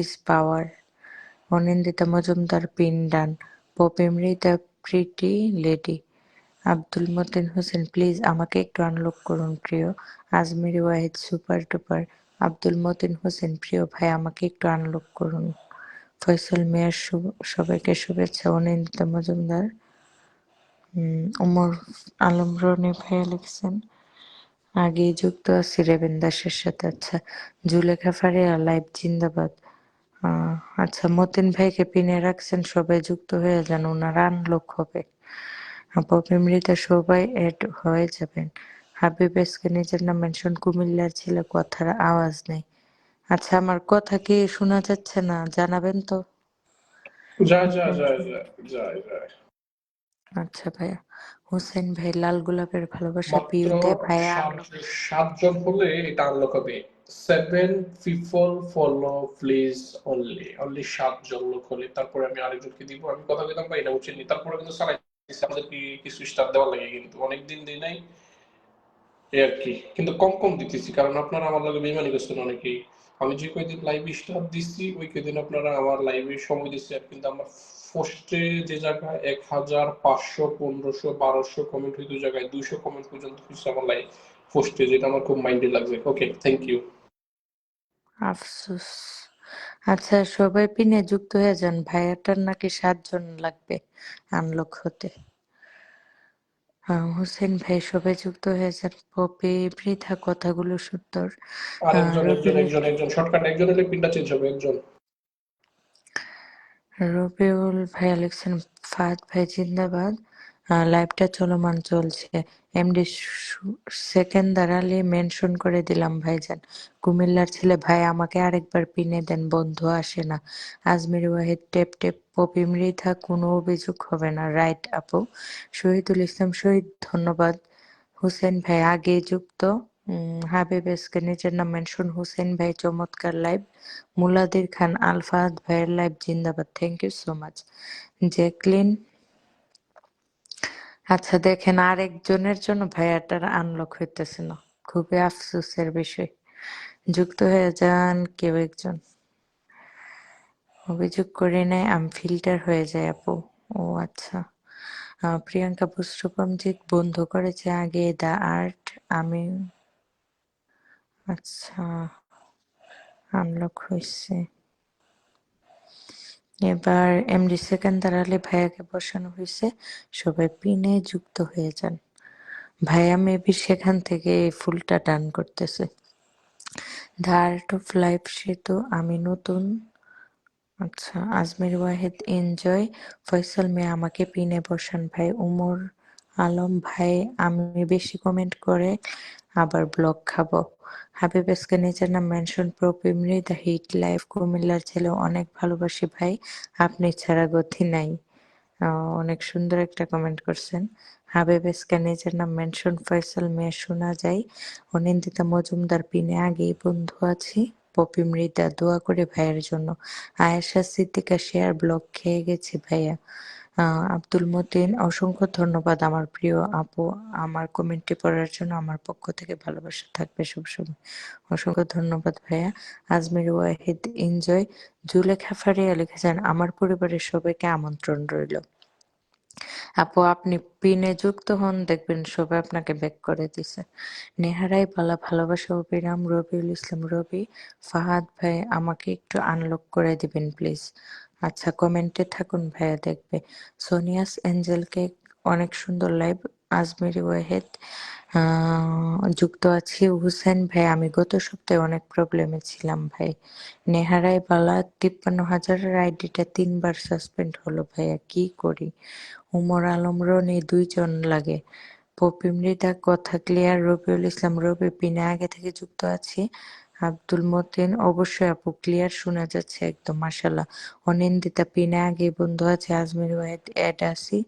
Is power Anindita Majumdar pin done Popy Mridha pretty lady Abdul Matin Hossain please আমাকে একটু unlock করুন, প্রিয় Ajmiri Wahid super duper Abdul Matin Hossain প্রিয় ভাই, আমাকে একটু আনলক করুন। ফয়সাল মিয়ার সবাইকে শুভেচ্ছা। অনিন্দিতা মজুমদার উমর আলম রনি ভাইয়া লিখছেন। আগেই যুক্ত আছি রেবেন দাসের সাথে। আচ্ছা জুলেখা ফারিয়া লাইভ জিন্দাবাদ। আচ্ছা মতিন ভাইকে পিনে রাখছেন সবাই যুক্ত হয়ে যান ওনার আনলক হবে। পপি সবাই এড হয়ে যাবেন। হাবিব এসকে নিজের নাম মেনশন কুমিল্লার ছিল কথার আওয়াজ নেই। আচ্ছা আমার কথা কি শোনা যাচ্ছে না? জানাবেন তো? আচ্ছা ভাইয়া। হোসেন ভাই লাল গোলাপের ভালোবাসা পিউতে ভাইয়া সাতজন হলে এটা আনলক হবে। Seven people follow please only only সাতজন লোক হলে, তারপরে আমি আরেকজনকে দিব। আমি কথা বলতাম ভাই, এটা উচিত তারপরে কিন্তু চালাই আমাদের কিছু স্টার লাগে কিন্তু। অনেকদিন দিই নাই, এই আর কি। কিন্তু কম কম দিতেছি, কারণ আপনারা আমার লগে বেমানি করছেন অনেকেই। আমি যে কয়দিন লাইভ স্টার দিচ্ছি ওই কয়দিন আপনারা আমার লাইভে সময় দিচ্ছি আর কিন্তু আমার পোস্টে যে জায়গায় এক হাজার পাঁচশো, পনেরোশো, বারোশো কমেন্ট হইতো জায়গায় দুইশো কমেন্ট পর্যন্ত হচ্ছে আমার লাইভ পোস্টে যেটা আমার খুব মাইন্ডে লাগবে ওকে থ্যাংক ইউ আফসোস। আচ্ছা সবাই পিনে যুক্ত হয়ে যান ভাইয়াটার নাকি সাতজন লাগবে আনলক হতে। হোসেন ভাই সবাই যুক্ত হয়ে যান। পপি বৃথা কথাগুলো সুন্দর। আরেকজন একজন একজন একজন। শর্টকাট একজন হলে পিনটা চেঞ্জ হবে একজন। রবিউল ভাই লিখছেন ফাহাদ ভাই জিন্দাবাদ। লাইভটা চলমান চলছে। এমডি সেকেন্দার আলী মেনশন করে দিলাম, ভাইজান। কুমিল্লার ছেলে, ভাই, আমাকে আরেকবার পিনে দেন, বন্ধু আসে না। আজমির ওয়াহিদ, টেপ টেপ, পপি মৃধা কোনো অভিযোগ হবে না। রাইট, আপু। শহীদুল ইসলাম, শহীদ, ধন্যবাদ। হুসেন ভাই, আগে যুক্ত। হাবিব এসকে, নিজের নাম মেনশন হুসেন ভাই, চমৎকার লাইভ মুলাদির খান আলফাহাদ ভাইয়ের লাইভ জিন্দাবাদ। Thank you so much Jacqueline আচ্ছা দেখেন আরেকজনের জন্য ভাইয়াটার আনলক হইতেছে না। খুবই আফসোসের বিষয়। যুক্ত হয়ে যান কেউ একজন। অভিযোগ করে নেয়, আমি ফিল্টার হয়ে যাই আপু। ও আচ্ছা। প্রিয়াঙ্কা পুষ্পমজিৎ বন্ধ করেছে আগে দা আর্ট আমি আচ্ছা আনলক হয়েছে এবার এমডি সেকেন্দার আলী ভাইয়াকে বসানো হয়েছে। সবাই পিনে যুক্ত হয়ে যান। ভাইয়া মেবি সেখান থেকে ফুলটা ডান করতেছে। দ্য আর্ট অফ লাইফ সেতু, আমি নতুন। আচ্ছা আজমির ওয়াহিদ এনজয় ফয়সাল মেয়ে, আমাকে পিনে বসান ভাই। উমর আলম ভাই, আমি বেশি কমেন্ট করে আবার ব্লগ খাব। হাবিব এসকে নিজের নাম মেনশন প্রপিমরি দ্য হিট লাইফ কুমিল্লার ছেলে, অনেক ভালোবাসি ভাই। আপনি ছাড়া গতি নাই। অনেক সুন্দর একটা কমেন্ট করছেন। হাবিব এসকে নিজের নাম মেনশন ফয়সাল মেয়ে, শোনা যায়। অনিন্দিতা মজুমদার, পিনে আগেই বন্ধু আছি। পপি মৃদা দোয়া করে ভাইয়ের জন্য। আয়েশা, সিদ্দিকা, শেয়ার, ব্লগ খেয়ে গেছি ভাইয়া। আব্দুল মতিন, অসংখ্য ধন্যবাদ আমার প্রিয় আপু। আমার কমেন্টটি পড়ার জন্য আমার পক্ষ থেকে ভালোবাসা থাকবে সবসময়। অসংখ্য ধন্যবাদ ভাইয়া। আজমির ওয়াহিদ, এনজয়। জুলেখা ফারিয়া লিখেছেন, আমার পরিবারের সবাইকে আমন্ত্রণ রইল। আপু, আপনি পিনে যুক্ত হন, দেখবেন সবাই আপনাকে ব্যাক করে দিছে। নেহারাই বালা ভালোবাসা অবিরাম রবিউল ইসলাম, রবি। ফাহাদ ভাই, আমাকে একটু আনলক করে দিবেন প্লিজ আচ্ছা কমেন্টে থাকুন ভাইয়া, দেখবে। সোনিয়াস এঞ্জেলকে অনেক সুন্দর লাইভ, আজমিরি ওয়াহেদ যুক্ত আছি। হুসেন ভাই, আমি গত সপ্তাহে অনেক প্রবলেমে ছিলাম ভাই। নেহারাই বালা তিপ্পান্ন হাজারের আইডিটা তিনবার সাসপেন্ড হলো ভাইয়া, কি করি? উমর আলম, রনি, দুইজন লাগে। পপি মৃদা কথা ক্লিয়ার, রবিউল ইসলাম, রবি, পিনে আগে থেকে যুক্ত আছি। আব্দুল মতিন, অবশ্যই আপু ক্লিয়ার শোনা যাচ্ছে একদম মাশাল্লাহ অনিন্দিতা পিনা, আগে বন্ধু আছে, আজমির ওয়াহেদ আসি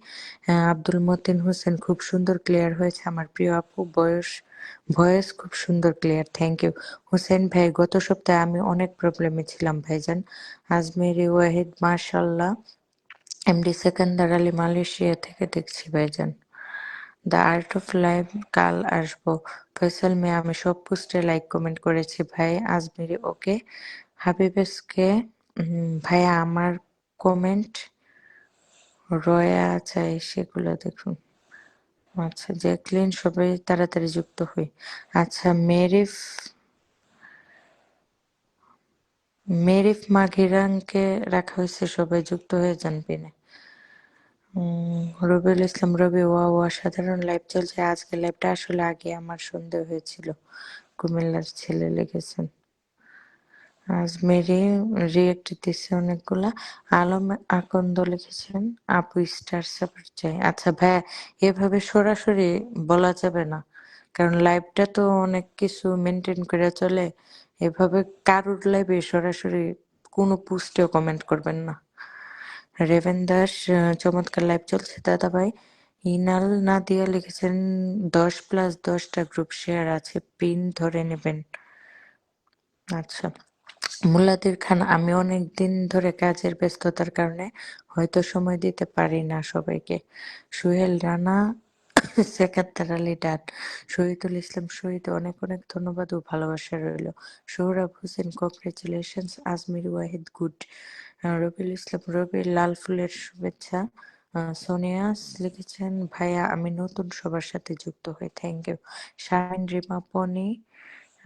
আব্দুল মতিন হোসেন, খুব সুন্দর ক্লিয়ার হয়েছে আমার প্রিয় আপু, বয়স ভয়েস খুব সুন্দর ক্লিয়ার থ্যাংক ইউ হোসেন ভাই, গত সপ্তাহে আমি অনেক প্রবলেমে ছিলাম, ভাইজান। আজমির ওয়াহিদ মাশাল্লাহ এমডি সেকেন্দার আলী, মালয়েশিয়া থেকে দেখছি, ভাইজান। দ্য আর্ট অফ লাইফ কাল আসব। ফয়সাল মিয়া আমি সব পোস্টে লাইক কমেন্ট করেছি ভাই আজমিরি ওকে। হাবিবেসকে ভাইয়া আমার কমেন্ট রয়া চাই সেগুলো দেখুন। আচ্ছা জ্যাকলিন সবাই তাড়াতাড়ি যুক্ত হই। আচ্ছা মেরিফ মেরিফ মাঘিরানকে রাখা হয়েছে সবাই যুক্ত হয়ে যান উম, রবিউল ইসলাম, রবি, ওয়াও, অসাধারণ লাইভ চলছে। আজকে লাইভটা আসলে আগে আমার সন্দেহ হয়েছিল। কুমিল্লার ছেলে লিখেছেন আজমেরি রিয়েক্ট অনেকগুলা। আলম আকন্দ লিখেছেন, আপু স্টার সাপোর্ট চাই। আচ্ছা ভাইয়া এভাবে সরাসরি বলা যাবে না। কারণ লাইভটা তো অনেক কিছু মেনটেন করে চলে। এভাবে কারুর লাইভে সরাসরি কোনো পোস্টেও কমেন্ট করবেন না। রেভেন দাস চমৎকার লাইভ চলছে দাদা ভাই ইনাল না নাদিয়া লিখেছেন, দশ প্লাস দশটা গ্রুপ শেয়ার আছে পিন ধরে নেবেন। আচ্ছা মুলাদ্দির খান, আমি অনেক দিন ধরে কাজের ব্যস্ততার কারণে হয়তো সময় দিতে পারি না সবাইকে। সোহেল রানা, সেকাত্তার আলী ডাট, শহীদুল ইসলাম শহীদ, অনেক অনেক ধন্যবাদ ও ভালোবাসা রইল। সোহরাব হোসেন কংগ্রেচুলেশনস আজমির ওয়াহিদ গুড রবিউল ইসলাম রবি লাল ফুলের শুভেচ্ছা। সোনিয়াস লিখেছেন, ভাইয়া, আমি নতুন সবার সাথে যুক্ত হই। থ্যাংক ইউ শাহিন রিমা, পনি,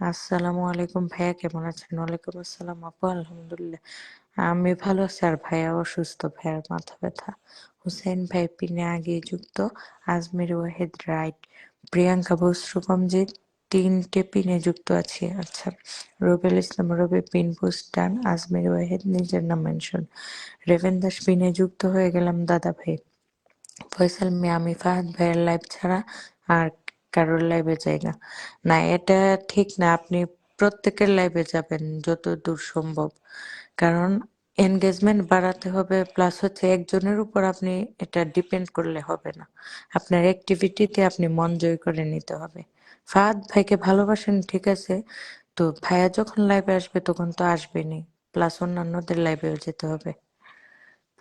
আসসালামু আলাইকুম ভাইয়া, কেমন আছেন? ওয়ালাইকুম আসসালাম আপু, আলহামদুলিল্লাহ। আমি ভালো আছি আর ভাইয়া অসুস্থ, ভাইয়ার মাথা ব্যথা। হুসেন ভাই, পিনে আগে যুক্ত। আজমির ওয়াহিদ, রাইট। প্রিয়াঙ্কা বসরু কমজিৎ তিনটে পিনে যুক্ত আছি। আচ্ছা Rabiul Islam, Robi pin post done Azmir Wahid, নিজের নাম মেনশন। রেভেন দাস পিনে যুক্ত হয়ে গেলাম দাদা ভাই। ফয়সাল মিয়া ফাহাদ ভাইয়ের লাইভ ছাড়া আর কারোর লাইভে যাই না। না, এটা ঠিক না, আপনি প্রত্যেকের লাইভে যাবেন যত দূর সম্ভব। কারণ এনগেজমেন্ট বাড়াতে হবে, প্লাস হচ্ছে একজনের উপর আপনি এটা ডিপেন্ড করলে হবে না। আপনার অ্যাক্টিভিটিতে আপনি মন জয় করে নিতে হবে। ফাহাদ ভাইকে ভালোবাসেন, ঠিক আছে? তো ভাইয়া যখন লাইভে আসবে তখন তো আসবেনই। প্লাস অন্যান্যদের লাইভেও যেতে হবে।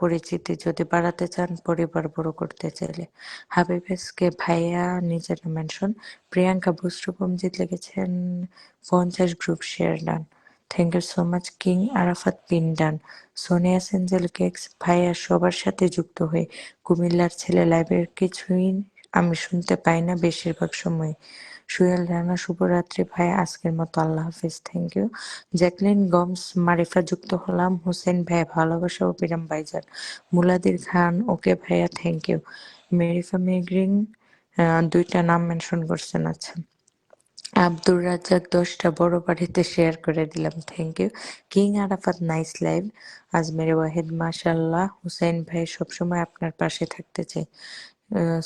পরিচিতি যদি বাড়াতে চান, পরিবার বড় করতে চাইলে। হাবিবেসকে ভাইয়া নিজের মেনশন প্রিয়াঙ্কা বুস্রুপমজিৎ লিখেছেন পঞ্চাশ group share done thank you so much King Arafat pin done Sonia সেঞ্জেল কেক্স ভাইয়া সবার সাথে যুক্ত হয়ে কুমিল্লার ছেলে লাইভের কিছুই আমি শুনতে পাই না বেশিরভাগ সময়। সুয়েল রানা শুভরাত্রি ভাই, আজকের মতো আল্লাহ হাফিজ থ্যাংক ইউ জ্যাকলিন গমস, মারিফা যুক্ত হলাম, হোসেন ভাই, ভালোবাসা ও বিরাম ভাইজান। মুলাদির খান, ওকে ভাইয়া থ্যাংক ইউ মেরিফা মেগ্রিং দুইটা নাম মেনশন করছেন আচ্ছা। আব্দুর রাজ্জাক দশটা বড় বাড়িতে শেয়ার করে দিলাম thank you King Arafat nice live Azmir Wahid মাশাল্লাহ হুসাইন ভাই, সবসময় আপনার পাশে থাকতে চাই।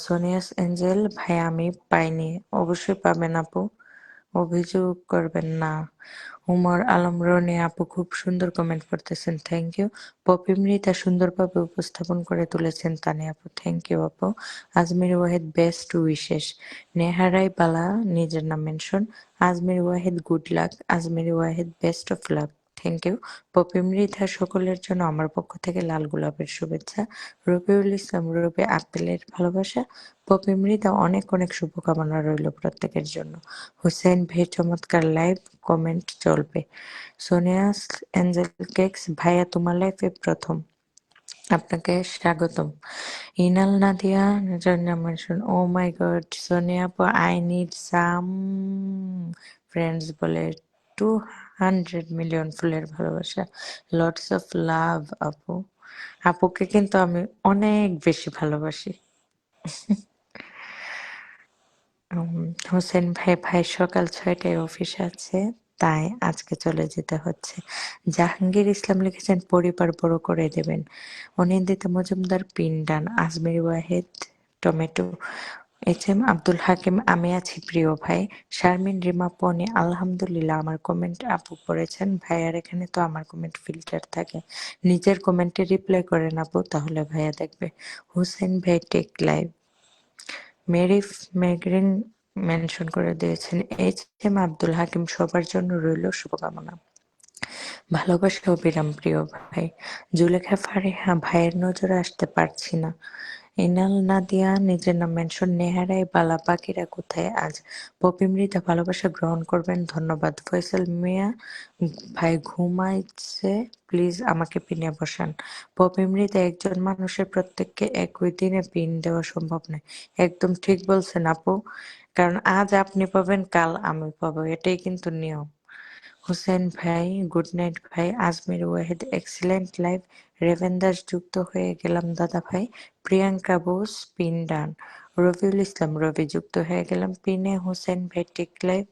সোনিয়াস এঞ্জেল, ভাই আমি পাইনি। অবশ্যই পাবেন আপু। অভিযোগ করবেন না। উমর আলম, রনি আপু খুব সুন্দর কমেন্ট করতেছেন। থ্যাংক ইউ পপি মৃতা সুন্দরভাবে উপস্থাপন করে তুলেছেন তানি আপু। থ্যাংক ইউ আপু। আজমির ওয়াহেদ বেস্ট উইশেস নেহারাই বালা নিজের নাম mention Azmir Wahed good luck Azmir Wahed best of luck thank you Popy Mridha সকলের জন্য আমার পক্ষ থেকে লাল গোলাপের শুভেচ্ছা। রবিউল ইসলাম রবি আপেলের ভালোবাসা। পপি মৃধা অনেক অনেক শুভকামনা রইল প্রত্যেকের জন্য। হুসেন ভে চমৎকার লাইভ কমেন্ট চলবে। সোনিয়াস এঞ্জেল কেক্স ভাইয়া তোমার লাইফে প্রথম। আপনাকে স্বাগতম। ইনাল Nadia oh my god Sonia I need some friends বলে টু হান্ড্রেড মিলিয়ন ফুলের ভালোবাসা। লটস অফ লাভ আপু। আপুকে কিন্তু আমি অনেক বেশি ভালোবাসি। হোসেন ভাই ভাই সকাল ছয়টায় অফিস আছে, তাই আজকে চলে যেতে হচ্ছে। জাহাঙ্গীর ইসলাম লিখেছেন, পরিবার বড় করে দেবেন। Anindita Majumdar, pin done, Azmir Wahed, tomato. H M Abdul Hakim, আমি আছি প্রিয় ভাই। শারমিন, রিমা, পনি, আলহামদুলিল্লাহ, আমার কমেন্ট আপু পড়েছেন। ভাইয়ার এখানে তো আমার কমেন্ট ফিল্টার থাকে। নিজের কমেন্টে রিপ্লাই করেন আপু, তাহলে ভাইয়া দেখবে। হুসেন ভাই টেক লাইভ। মেরিফ মেগ্রিন মেনশন করে দিয়েছেন এইচ এম আব্দুল হাকিম সবার জন্য রইল শুভকামনা। ভালোবাসা ও বিরাম প্রিয় ভাই। জুলেখা ফারিহা, ভাইয়ের নজরে আসতে পারছি না। ইনাল নাদিয়া নিজের নাম মেনশন নেহারাই বালা বাকিরা কোথায়? আজ পপি মৃধা ভালোবাসা গ্রহণ করবেন। ধন্যবাদ। ফয়সাল মিয়া, ভাই ঘুমাইছে। প্লিজ আমাকে পিনে বসান। পপি মৃধা, একজন মানুষের প্রত্যেককে একই দিনে পিন দেওয়া সম্ভব নয়। একদম ঠিক বলছেন আপু। কারণ আজ আপনি পাবেন, কাল আমি পাবো। এটাই কিন্তু নিয়ম। হুসেন ভাই, গুড নাইট ভাই, আজমির ওয়াহিদ, এক্সিলেন্ট লাইভ রেভেন দাস যুক্ত হয়ে গেলাম দাদা ভাই, প্রিয়াঙ্কা বোস, পিন ডান। রবিউল ইসলাম, রবি যুক্ত হয়ে গেলাম পিনে, হোসেন ভাই, টেক লাইভ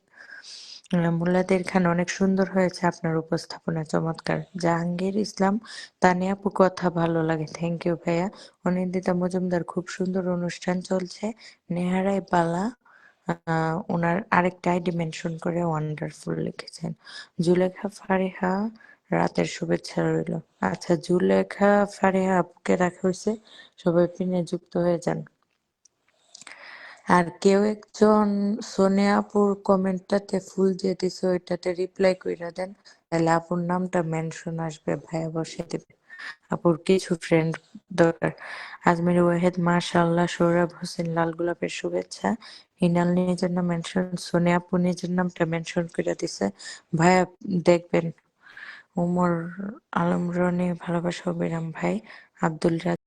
মুল্লাদের খান অনেক সুন্দর হয়েছে আপনার উপস্থাপনা, চমৎকার। জাহাঙ্গীর ইসলাম, তানিয়া আপু, কথা ভালো লাগে থ্যাংক ইউ ভাইয়া। অনিন্দিতা মজুমদার, খুব সুন্দর অনুষ্ঠান চলছে। নেহারাই আহ ওনার আরেকটা আইডি মেনশন করে ওয়ান্ডারফুল লিখেছেন। জুলেখা ফারিহা, রাতের শুভেচ্ছা রইল। আচ্ছা জুলেখা ফারিহা আপুকে রাখা হয়েছে। সবাই পিনে যুক্ত হয়ে যান। আর কেউ একজন সোনিয়া আপুর কমেন্টটাতে ফুল দিয়ে দিছে, ওইটাতে রিপ্লাই কইরা দেন। তাহলে আপুর নামটা মেনশন আসবে, ভাইয়া বসে দেবে। আপুর কিছু ফ্রেন্ড দরকার। আজমির ওয়াহেদ, মাশাআল্লাহ, সৌরভ হোসেন, লাল গোলাপের শুভেচ্ছা। হিনাল নিজের নাম মেনশন সোনিয়া আপু নিজের নামটা মেনশন করে দিছে। ভাইয়া, দেখবেন। উমর আলম রনি, ভালোবাসা বিরাম ভাই। আব্দুল